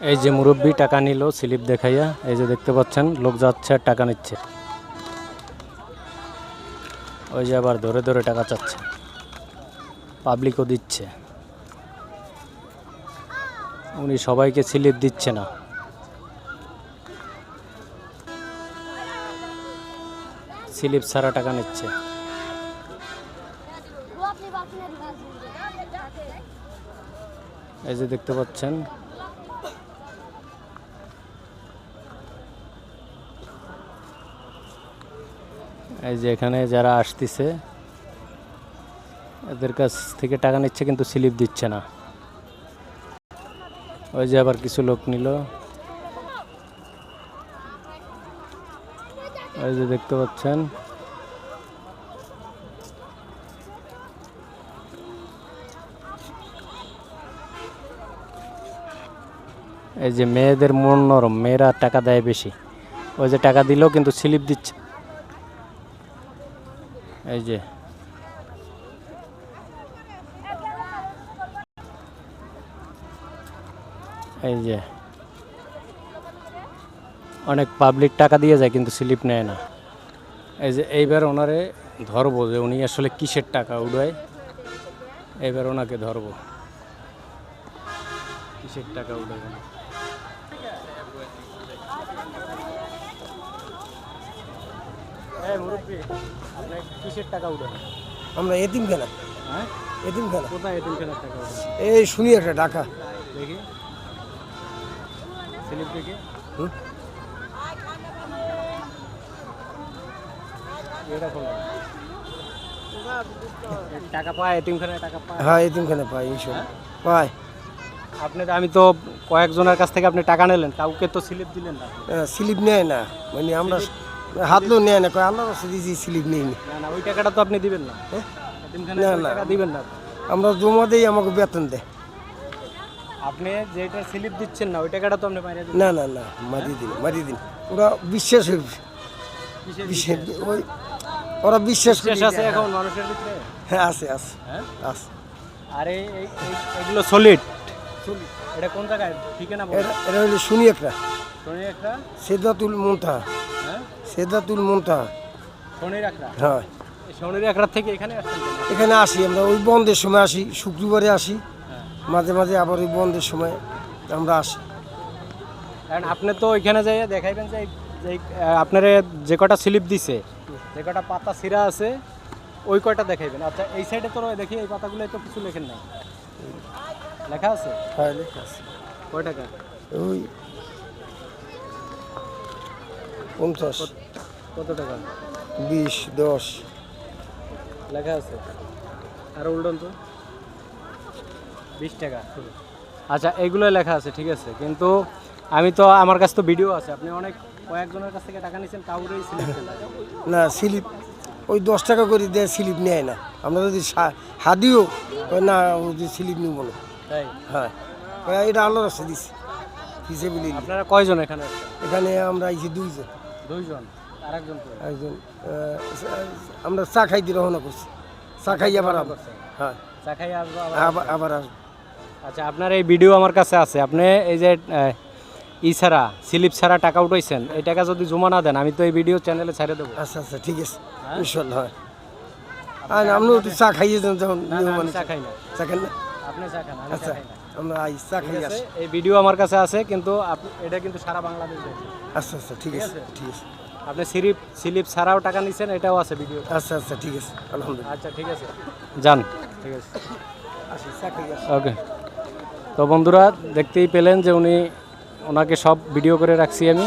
এই যে মুরব্বী টাকা নিল, স্লিপ দেখাইয়া, এই যে দেখতে পাচ্ছেন, লোক যাচ্ছে আর টাকা নিচ্ছে। ওই যে আবার ধরে ধরে টাকা চাচ্ছে। পাবলিকও দিচ্ছে। উনি সবাইকে স্লিপ দিচ্ছে না। স্লিপ ছাড়া টাকা নিচ্ছে। এই যে দেখতে পাচ্ছেন এই যে এখানে যারা আসতেছে, এদের কাছ থেকে টাকা নিচ্ছে কিন্তু স্লিপ দিচ্ছে না। ওই যে আবার কিছু লোক নিল। ওই যে দেখতে পাচ্ছেন। এই যে মেয়েদের মন নরম, মেয়েরা টাকা দেয় বেশি। ওই যে টাকা দিলেও কিন্তু স্লিপ দিচ্ছে। এই যে। এই যে। অনেক পাবলিক টাকা দিয়ে যায় কিন্তু স্লিপ নেয় না। এই যে এইবার ওনারে ধরবো যে উনি আসলে কিসের টাকা উড়ায়। এইবার ওনাকে ধরবো। কিসের টাকা উড়ায় উনি? এই মুরব্বি, আপনি কিসের টাকা উঠান? আমরা এতিমখানা হ্যাঁ? এতিমখানা কোথায় এতিমখানার টাকা উঠান? এই শুনি একটা ডাকা দেখি। স্লিপ টাকা পায় এতিমখানায় টাকা পায়? হ্যাঁ এতিমখানা এইসব পাই আপনি আমি তো কয়েকজনের কাছ থেকে আপনি টাকা নিলেন কাউকে তো স্লিপ দিলেন না স্লিপ নেয় না। মানে আমরা হাতলেও নেয় না কয় আল্লাহ রাস্তা দিয়েছি স্লিপ নেই নি। ওই টাকাটা তো আপনি দিবেন না। হ্যাঁ? না, না। দিবেন না। আমরা জমা দিই আমাকে বেতন দেয়। আপনি যেটা স্লিপ দিচ্ছেন না ওই টাকাটা তো আপনি বাইরে না না না মারি দিন মারি দিন। ওরা বিশ্বাস। বিশ্বাস ওই ওরা বিশ্বাস করে আছে এখন মানুষের ভিতরে? হ্যাঁ আছে আছে হ্যাঁ? আছে। আরে এগুলো সলিড এটা কোন জায়গায়? ঠিকানা এটা হইলে শুনি একটা শনি একটা সেদাতুল মুনতা হ্যাঁ সেদাতুল মুনতা শনির হ্যাঁ। এই শনির থেকে এখানে এখানে আসি আমরা ওই বন্ধের সময় আসি শুক্রবারে আসি। হ্যাঁ। মাঝে মাঝে আবার ওই বন্ধের সময় আমরা আসি। কারণ আপনি তো ওইখানে যাই দেখাইবেন যে আপনারে যে কটা স্লিপ দিছে যে কটা পাতা ছিঁড়া আছে ওই কয়টা দেখাইবেন? আচ্ছা এই সাইডে তো দেখি এই পাতাগুলো তো কিছু লেখেন নাই। লেখা আছে? হ্যাঁ লেখা আছে। কয় টাকা? ওই পঞ্চাশ। কত টাকা? বিশ দশ। লেখা আছে। আর উল্টন তো? বিশ টাকা। আচ্ছা এগুলো লেখা আছে ঠিক আছে। কিন্তু আমি তো আমার কাছে তো ভিডিও আছে। আপনি অনেক কয়েকজনের কাছ থেকে টাকা নিয়েছেন কাউরেই স্লিপ না স্লিপ ওই দশ টাকা করে দেয় স্লিপ নেয় না। আমরা যদি হাদিও না ওই যে স্লিপ নিব না। তাই? হ্যাঁ। এটা আল্লাহ রাস্তা দিছি। হিসেবে আপনারা কয়জন এখানে এখানে আমরা আইছি দুইজন। দুইজন? আরেকজন তো একজন আহ, আমরা চা খাইতে রওনা করছি। চা খাই আবার হ্যাঁ চা খাই আসব আবার। আবার আবার আসব। আচ্ছা আপনার এই ভিডিও আমার কাছে আছে। আপনি এই যে ই ছাড়া স্লিপ ছাড়া টাকা উঠাইছেন এই টাকা যদি জমা না দেন আমি তো এই ভিডিও চ্যানেলে ছেড়ে দেবো। আচ্ছা আচ্ছা ঠিক আছে। হ্যাঁ? ইনশাল্লাহ হয়। আর আপনিও চা খাইয়ে যান যখন চা খাই না। চা খান না? আপনি চা খান আচ্ছা। খাই আমরা আই চা ঠিক খাই আছে? আসি। এই ভিডিও আমার কাছে আছে কিন্তু এটা কিন্তু সারা বাংলাদেশ। আচ্ছা আচ্ছা ঠিক আছে? ঠিক আছে। আপনি স্লিপ স্লিপ ছাড়াও টাকা নিছেন এটাও আছে ভিডিও আচ্ছা আচ্ছা ঠিক আছে আলহামদুলিল্লাহ। আচ্ছা ঠিক আছে। যান। ঠিক আছে। ওকে। তো বন্ধুরা দেখতেই পেলেন যে উনি ওনাকে সব ভিডিও করে রাখছি আমি।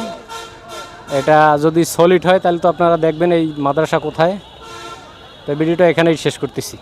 এটা যদি সলিড হয় তাহলে তো আপনারা দেখবেন এই মাদ্রাসা কোথায়। তো ভিডিওটা এখানেই শেষ করতেছি।